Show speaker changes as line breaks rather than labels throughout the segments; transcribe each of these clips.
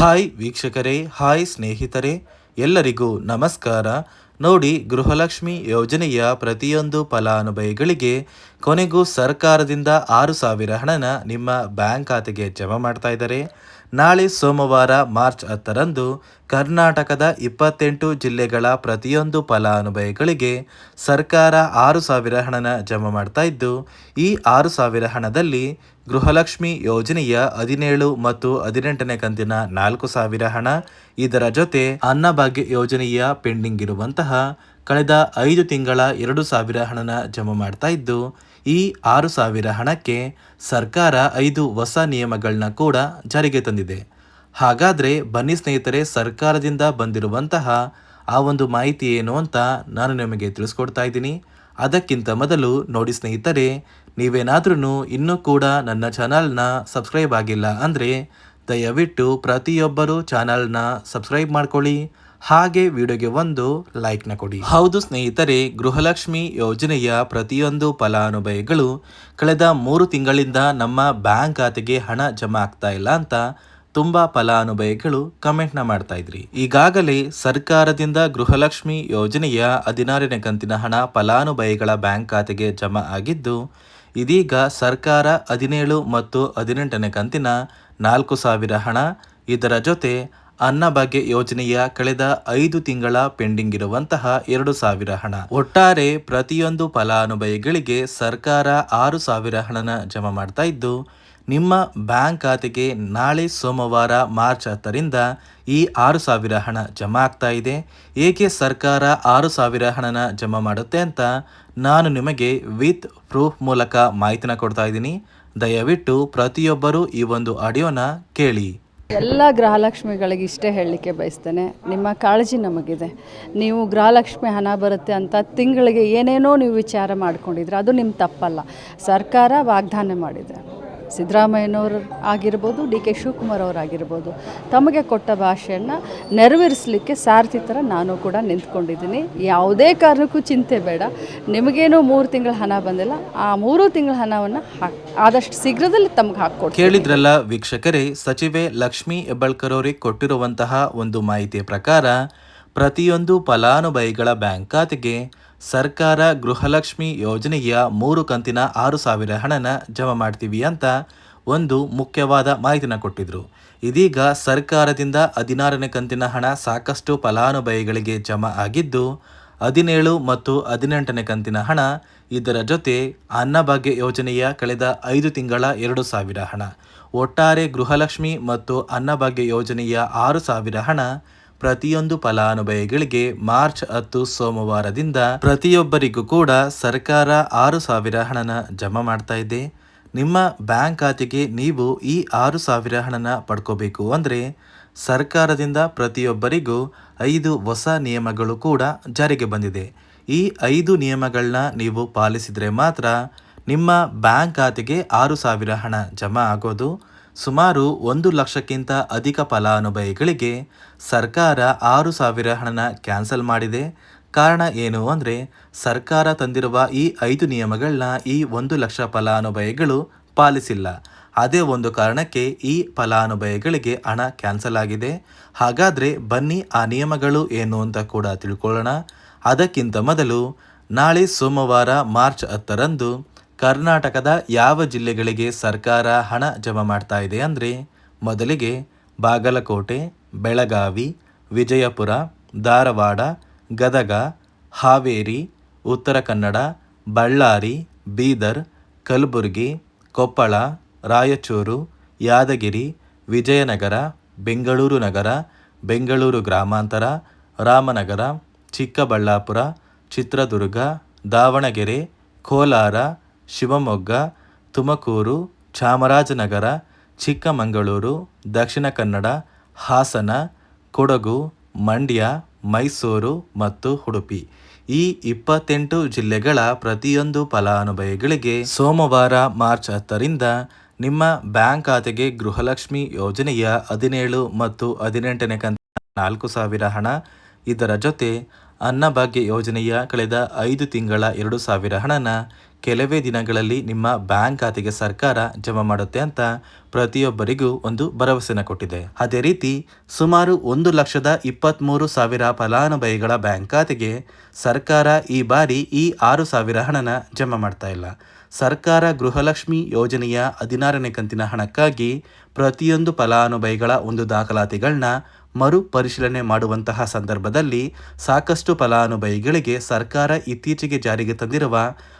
Hi ವೀಕ್ಷಕರೇ, hi ಸ್ನೇಹಿತರೆ, ಎಲ್ಲರಿಗೂ ನಮಸ್ಕಾರ. ನೋಡಿ, ಗೃಹಲಕ್ಷ್ಮಿ ಯೋಜನೆಯ ಪ್ರತಿಯೊಂದು ಫಲಾನುಭವಿಗಳಿಗೆ ಕೊನೆಗೂ ಸರ್ಕಾರದಿಂದ ಆರು ಸಾವಿರ ಹಣನ ನಿಮ್ಮ ಬ್ಯಾಂಕ್ ಖಾತೆಗೆ ಜಮಾ ಮಾಡ್ತಾ ಇದ್ದಾರೆ. ನಾಳೆ ಸೋಮವಾರ ಮಾರ್ಚ್ ಹತ್ತರಂದು ಕರ್ನಾಟಕದ ಇಪ್ಪತ್ತೆಂಟು ಜಿಲ್ಲೆಗಳ ಪ್ರತಿಯೊಂದು ಫಲಾನುಭವಿಗಳಿಗೆ ಸರ್ಕಾರ ಆರು ಸಾವಿರ ಹಣನ ಜಮಾ ಮಾಡ್ತಾ ಇದ್ದು, ಈ ಆರು ಸಾವಿರ ಹಣದಲ್ಲಿ ಗೃಹಲಕ್ಷ್ಮಿ ಯೋಜನೆಯ ಹದಿನೇಳು ಮತ್ತು ಹದಿನೆಂಟನೇ ಕಂತಿನ ನಾಲ್ಕು ಸಾವಿರ ಹಣ, ಇದರ ಜೊತೆ ಅನ್ನಭಾಗ್ಯ ಯೋಜನೆಯ ಪೆಂಡಿಂಗ್ ಇರುವಂತಹ ಕಳೆದ ಐದು ತಿಂಗಳ ಎರಡು ಸಾವಿರ ಹಣನ ಜಮಾ ಮಾಡ್ತಾ ಇದ್ದು ಈ ಆರು ಸಾವಿರ ಹಣಕ್ಕೆ ಸರ್ಕಾರ ಐದು ಹೊಸ ನಿಯಮಗಳನ್ನ ಕೂಡ ಜಾರಿಗೆ ತಂದಿದೆ. ಹಾಗಾದರೆ ಬನ್ನಿ ಸ್ನೇಹಿತರೆ, ಸರ್ಕಾರದಿಂದ ಬಂದಿರುವಂತಹ ಆ ಒಂದು ಮಾಹಿತಿ ಏನು ಅಂತ ನಾನು ನಿಮಗೆ ತಿಳಿಸ್ಕೊಡ್ತಾ ಇದ್ದೀನಿ. ಅದಕ್ಕಿಂತ ಮೊದಲು ನೋಡಿ ಸ್ನೇಹಿತರೆ ನೀವೇನಾದ್ರೂ ಇನ್ನೂ ಕೂಡ ನನ್ನ ಚಾನಲ್ನ ಸಬ್ಸ್ಕ್ರೈಬ್ ಆಗಿಲ್ಲ ಅಂದರೆ ದಯವಿಟ್ಟು ಪ್ರತಿಯೊಬ್ಬರೂ ಚಾನಲ್ನ ಸಬ್ಸ್ಕ್ರೈಬ್ ಮಾಡ್ಕೊಳ್ಳಿ. ಹಾಗೆ ವಿಡಿಯೋಗೆ ಒಂದು ಲೈಕ್ನ ಕೊಡಿ. ಹೌದು ಸ್ನೇಹಿತರೆ, ಗೃಹಲಕ್ಷ್ಮಿ ಯೋಜನೆಯ ಪ್ರತಿಯೊಂದು ಫಲಾನುಭವಿಗಳು ಕಳೆದ ಮೂರು ತಿಂಗಳಿಂದ ನಮ್ಮ ಬ್ಯಾಂಕ್ ಖಾತೆಗೆ ಹಣ ಜಮಾ ಆಗ್ತಾ ಇಲ್ಲ ಅಂತ ತುಂಬಾ ಫಲಾನುಭವಿಗಳು ಕಮೆಂಟ್ನ ಮಾಡ್ತಾ ಇದ್ರಿ. ಈಗಾಗಲೇ ಸರ್ಕಾರದಿಂದ ಗೃಹಲಕ್ಷ್ಮಿ ಯೋಜನೆಯ ಹದಿನಾರನೇ ಕಂತಿನ ಹಣ ಫಲಾನುಭವಿಗಳ ಬ್ಯಾಂಕ್ ಖಾತೆಗೆ ಜಮಾ ಆಗಿದ್ದು, ಇದೀಗ ಸರ್ಕಾರ ಹದಿನೇಳು ಮತ್ತು ಹದಿನೆಂಟನೇ ಕಂತಿನ ನಾಲ್ಕು ಸಾವಿರ ಹಣ ಇದರ ಜೊತೆ ಅನ್ನಭಾಗ್ಯ ಯೋಜನೆಯ ಕಳೆದ ಐದು ತಿಂಗಳ ಪೆಂಡಿಂಗ್ ಇರುವಂತಹ ಎರಡು ಸಾವಿರ ಹಣ. ಒಟ್ಟಾರೆ ಪ್ರತಿಯೊಂದು ಫಲಾನುಭವಿಗಳಿಗೆ ಸರ್ಕಾರ ಆರು ಸಾವಿರ ಹಣನ ಜಮಾ ಮಾಡ್ತಾ ಇದ್ದು, ನಿಮ್ಮ ಬ್ಯಾಂಕ್ ಖಾತೆಗೆ ನಾಳೆ ಸೋಮವಾರ ಮಾರ್ಚ್ ಹತ್ತರಿಂದ ಈ ಆರು ಸಾವಿರ ಹಣ ಜಮಾ ಆಗ್ತಾ ಇದೆ. ಏಕೆ ಸರ್ಕಾರ ಆರು ಸಾವಿರ ಹಣನ ಜಮಾ ಮಾಡುತ್ತೆ ಅಂತ ನಾನು ನಿಮಗೆ ವಿತ್ ಪ್ರೂಫ್ ಮೂಲಕ ಮಾಹಿತಿನ ಕೊಡ್ತಾ ಇದ್ದೀನಿ. ದಯವಿಟ್ಟು ಪ್ರತಿಯೊಬ್ಬರೂ ಈ ಒಂದು ಆಡಿಯೋನ ಕೇಳಿ.
ಎಲ್ಲ ಗೃಹಲಕ್ಷ್ಮಿಗಳಿಗೆ ಇಷ್ಟೇ ಹೇಳಲಿಕ್ಕೆ ಬಯಸ್ತೇನೆ. ನಿಮ್ಮ ಕಾಳಜಿ ನಮಗಿದೆ. ನೀವು ಗೃಹಲಕ್ಷ್ಮಿ ಹಣ ಬರುತ್ತೆ ಅಂತ ತಿಂಗಳಿಗೆ ಏನೇನೋ ನೀವು ವಿಚಾರ ಮಾಡಿಕೊಂಡಿದ್ರೆ ಅದು ನಿಮ್ಮ ತಪ್ಪಲ್ಲ. ಸರ್ಕಾರ ವಾಗ್ದಾನ ಮಾಡಿದೆ. ಸಿದ್ದರಾಮಯ್ಯನವರು ಆಗಿರ್ಬೋದು, ಡಿ ಕೆ ಶಿವಕುಮಾರ್ ಅವರಾಗಿರ್ಬೋದು ತಮಗೆ ಕೊಟ್ಟ ಭಾಷೆಯನ್ನು ನೆರವೇರಿಸಲಿಕ್ಕೆ ಸಾರಥಿ ಥರ ನಾನು ಕೂಡ ನಿಂತ್ಕೊಂಡಿದ್ದೀನಿ. ಯಾವುದೇ ಕಾರಣಕ್ಕೂ ಚಿಂತೆ ಬೇಡ. ನಿಮಗೇನು ಮೂರು ತಿಂಗಳ ಹಣ ಬಂದಿಲ್ಲ. ಆ ಮೂರು ತಿಂಗಳ ಹಣವನ್ನು ಆದಷ್ಟು ಶೀಘ್ರದಲ್ಲಿ ತಮಗೆ ಹಾಕ್ಕೊಡ್ತೀನಿ.
ಕೇಳಿದ್ರಲ್ಲ ವೀಕ್ಷಕರೇ, ಸಚಿವೆ ಲಕ್ಷ್ಮಿ ಹೆಬ್ಬಳ್ಕರ್ ಅವರಿಗೆ ಕೊಟ್ಟಿರುವಂತಹ ಒಂದು ಮಾಹಿತಿಯ ಪ್ರಕಾರ, ಪ್ರತಿಯೊಂದು ಫಲಾನುಭವಿಗಳ ಬ್ಯಾಂಕ್ ಖಾತೆಗೆ ಸರ್ಕಾರ ಗೃಹಲಕ್ಷ್ಮಿ ಯೋಜನೆಯ ಮೂರು ಕಂತಿನ ಆರು ಸಾವಿರ ಹಣನ ಜಮಾ ಮಾಡ್ತೀವಿ ಅಂತ ಒಂದು ಮುಖ್ಯವಾದ ಮಾಹಿತಿನ ಕೊಟ್ಟಿದ್ರು. ಇದೀಗ ಸರ್ಕಾರದಿಂದ ಹದಿನಾರನೇ ಕಂತಿನ ಹಣ ಸಾಕಷ್ಟು ಫಲಾನುಭವಿಗಳಿಗೆ ಜಮಾ ಆಗಿದ್ದು, ಹದಿನೇಳು ಮತ್ತು ಹದಿನೆಂಟನೇ ಕಂತಿನ ಹಣ ಇದರ ಜೊತೆ ಅನ್ನಭಾಗ್ಯ ಯೋಜನೆಯ ಕಳೆದ ಐದು ತಿಂಗಳ ಎರಡು ಸಾವಿರ ಹಣ. ಒಟ್ಟಾರೆ ಗೃಹಲಕ್ಷ್ಮಿ ಮತ್ತು ಅನ್ನಭಾಗ್ಯ ಯೋಜನೆಯ ಆರು ಸಾವಿರ ಹಣ ಪ್ರತಿಯೊಂದು ಫಲಾನುಭವಿಗಳಿಗೆ ಮಾರ್ಚ್ ಹತ್ತು ಸೋಮವಾರದಿಂದ ಪ್ರತಿಯೊಬ್ಬರಿಗೂ ಕೂಡ ಸರ್ಕಾರ ಆರು ಸಾವಿರ ಹಣನ ಜಮಾ ಮಾಡ್ತಾ ಇದೆ. ನಿಮ್ಮ ಬ್ಯಾಂಕ್ ಖಾತೆಗೆ ನೀವು ಈ ಆರು ಸಾವಿರ ಹಣನ ಪಡ್ಕೋಬೇಕು ಅಂದರೆ ಸರ್ಕಾರದಿಂದ ಪ್ರತಿಯೊಬ್ಬರಿಗೂ ಐದು ಹೊಸ ನಿಯಮಗಳು ಕೂಡ ಜಾರಿಗೆ ಬಂದಿದೆ. ಈ ಐದು ನಿಯಮಗಳನ್ನ ನೀವು ಪಾಲಿಸಿದರೆ ಮಾತ್ರ ನಿಮ್ಮ ಬ್ಯಾಂಕ್ ಖಾತೆಗೆ ಆರು ಸಾವಿರ ಹಣ ಜಮಾ ಆಗೋದು ಸುಮಾರು ಒಂದು ಲಕ್ಷಕ್ಕಿಂತ ಅಧಿಕ ಫಲಾನುಭವಿಗಳಿಗೆ ಸರ್ಕಾರ ಆರು ಸಾವಿರ ಹಣನ ಕ್ಯಾನ್ಸಲ್ ಮಾಡಿದೆ. ಕಾರಣ ಏನು ಅಂದರೆ, ಸರ್ಕಾರ ತಂದಿರುವ ಈ ಐದು ನಿಯಮಗಳನ್ನ ಈ ಒಂದು ಲಕ್ಷ ಫಲಾನುಭವಿಗಳು ಪಾಲಿಸಿಲ್ಲ. ಅದೇ ಒಂದು ಕಾರಣಕ್ಕೆ ಈ ಫಲಾನುಭವಿಗಳಿಗೆ ಹಣ ಕ್ಯಾನ್ಸಲ್ ಆಗಿದೆ. ಹಾಗಾದರೆ ಬನ್ನಿ ಆ ನಿಯಮಗಳು ಏನು ಅಂತ ಕೂಡ ತಿಳ್ಕೊಳ್ಳೋಣ. ಅದಕ್ಕಿಂತ ಮೊದಲು ನಾಳೆ ಸೋಮವಾರ ಮಾರ್ಚ್ ಹತ್ತರಂದು ಕರ್ನಾಟಕದ ಯಾವ ಜಿಲ್ಲೆಗಳಿಗೆ ಸರ್ಕಾರ ಹಣ ಜಮಾ ಮಾಡ್ತಾ ಇದೆ ಅಂದರೆ ಮೊದಲಿಗೆ ಬಾಗಲಕೋಟೆ, ಬೆಳಗಾವಿ, ವಿಜಯಪುರ, ಧಾರವಾಡ, ಗದಗ, ಹಾವೇರಿ, ಉತ್ತರ ಕನ್ನಡ, ಬಳ್ಳಾರಿ, ಬೀದರ್, ಕಲಬುರಗಿ, ಕೊಪ್ಪಳ, ರಾಯಚೂರು, ಯಾದಗಿರಿ, ವಿಜಯನಗರ, ಬೆಂಗಳೂರು ನಗರ, ಬೆಂಗಳೂರು ಗ್ರಾಮಾಂತರ, ರಾಮನಗರ, ಚಿಕ್ಕಬಳ್ಳಾಪುರ, ಚಿತ್ರದುರ್ಗ, ದಾವಣಗೆರೆ, ಕೋಲಾರ ಶಿವಮೊಗ್ಗ, ತುಮಕೂರು, ಚಾಮರಾಜನಗರ, ಚಿಕ್ಕಮಗಳೂರು, ದಕ್ಷಿಣ ಕನ್ನಡ, ಹಾಸನ, ಕೊಡಗು, ಮಂಡ್ಯ, ಮೈಸೂರು ಮತ್ತು ಉಡುಪಿ. ಈ ಇಪ್ಪತ್ತೆಂಟು ಜಿಲ್ಲೆಗಳ ಪ್ರತಿಯೊಂದು ಫಲಾನುಭವಿಗಳಿಗೆ ಸೋಮವಾರ ಮಾರ್ಚ್ ಹತ್ತರಿಂದ ನಿಮ್ಮ ಬ್ಯಾಂಕ್ ಖಾತೆಗೆ ಗೃಹಲಕ್ಷ್ಮಿ ಯೋಜನೆಯ ಹದಿನೇಳು ಮತ್ತು ಹದಿನೆಂಟನೇ ಕಂತ ನಾಲ್ಕು ಸಾವಿರ ಹಣ ಇದರ ಜೊತೆ ಅನ್ನಭಾಗ್ಯ ಯೋಜನೆಯ ಕಳೆದ ಐದು ತಿಂಗಳ ಎರಡು ಸಾವಿರ ಹಣನ ಕೆಲವೇ ದಿನಗಳಲ್ಲಿ ನಿಮ್ಮ ಬ್ಯಾಂಕ್ ಖಾತೆಗೆ ಸರ್ಕಾರ ಜಮಾ ಮಾಡುತ್ತೆ ಅಂತ ಪ್ರತಿಯೊಬ್ಬರಿಗೂ ಒಂದು ಭರವಸೆನ ಕೊಟ್ಟಿದೆ. ಅದೇ ರೀತಿ, ಸುಮಾರು ಒಂದು ಲಕ್ಷದ ಇಪ್ಪತ್ತ್ಮೂರು ಸಾವಿರ ಫಲಾನುಭವಿಗಳ ಬ್ಯಾಂಕ್ ಖಾತೆಗೆ ಸರ್ಕಾರ ಈ ಬಾರಿ ಈ ಆರು ಸಾವಿರ ಹಣನ ಜಮಾ ಮಾಡ್ತಾ ಇಲ್ಲ. ಸರ್ಕಾರ ಗೃಹಲಕ್ಷ್ಮಿ ಯೋಜನೆಯ ಹದಿನಾರನೇ ಕಂತಿನ ಹಣಕ್ಕಾಗಿ ಪ್ರತಿಯೊಂದು ಫಲಾನುಭವಿಗಳ ಒಂದು ದಾಖಲಾತಿಗಳನ್ನ ಮರು ಪರಿಶೀಲನೆ ಮಾಡುವಂತಹ ಸಂದರ್ಭದಲ್ಲಿ ಸಾಕಷ್ಟು ಫಲಾನುಭವಿಗಳಿಗೆ ಸರ್ಕಾರ ಇತ್ತೀಚೆಗೆ ಜಾರಿಗೆ ತಂದಿರುವ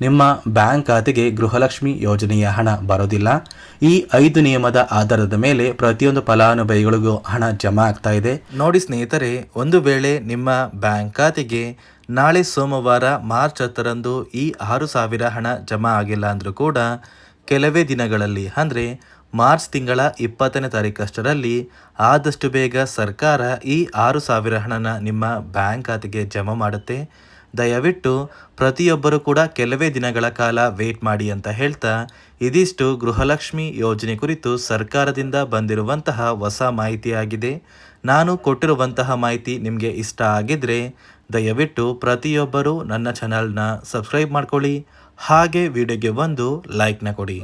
ನಿಮ್ಮ ಬ್ಯಾಂಕ್ ಖಾತೆಗೆ ಗೃಹಲಕ್ಷ್ಮಿ ಯೋಜನೆಯ ಹಣ ಬರೋದಿಲ್ಲ. ಈ ಐದು ನಿಯಮದ ಆಧಾರದ ಮೇಲೆ ಪ್ರತಿಯೊಂದು ಫಲಾನುಭವಿಗಳಿಗೂ ಹಣ ಜಮಾ ಆಗ್ತಾ ಇದೆ. ನೋಡಿ ಸ್ನೇಹಿತರೆ, ಒಂದು ವೇಳೆ ನಿಮ್ಮ ಬ್ಯಾಂಕ್ ಖಾತೆಗೆ ನಾಳೆ ಸೋಮವಾರ ಮಾರ್ಚ್ ಹತ್ತರಂದು ಈ ಆರು ಸಾವಿರ ಹಣ ಜಮಾ ಆಗಿಲ್ಲ ಅಂದರೂ ಕೂಡ, ಕೆಲವೇ ದಿನಗಳಲ್ಲಿ, ಅಂದರೆ ಮಾರ್ಚ್ ತಿಂಗಳ ಇಪ್ಪತ್ತನೇ ತಾರೀಕಷ್ಟರಲ್ಲಿ ಆದಷ್ಟು ಬೇಗ ಸರ್ಕಾರ ಈ ಆರು ಸಾವಿರ ಹಣನ ನಿಮ್ಮ ಬ್ಯಾಂಕ್ ಖಾತೆಗೆ ಜಮಾ ಮಾಡುತ್ತೆ. ದಯವಿಟ್ಟು ಪ್ರತಿಯೊಬ್ಬರು ಕೂಡ ಕೆಲವೇ ದಿನಗಳ ಕಾಲ ವೇಟ್ ಮಾಡಿ ಅಂತ ಹೇಳ್ತಾ ಇದಿಷ್ಟು ಗೃಹಲಕ್ಷ್ಮಿ ಯೋಜನೆ ಕುರಿತು ಸರ್ಕಾರದಿಂದ ಬಂದಿರುವಂತಹ ಹೊಸ ಮಾಹಿತಿಯಾಗಿದೆ. ನಾನು ಕೊಟ್ಟಿರುವಂತಹ ಮಾಹಿತಿ ನಿಮಗೆ ಇಷ್ಟ ಆಗಿದ್ರೆ ದಯವಿಟ್ಟು ಪ್ರತಿಯೊಬ್ಬರು ನನ್ನ ಚಾನಲ್ನ ಸಬ್ಸ್ಕ್ರೈಬ್ ಮಾಡ್ಕೊಳ್ಳಿ. ಹಾಗೆ ವಿಡಿಯೋಗೆ ಒಂದು ಲೈಕ್ನ ಕೊಡಿ.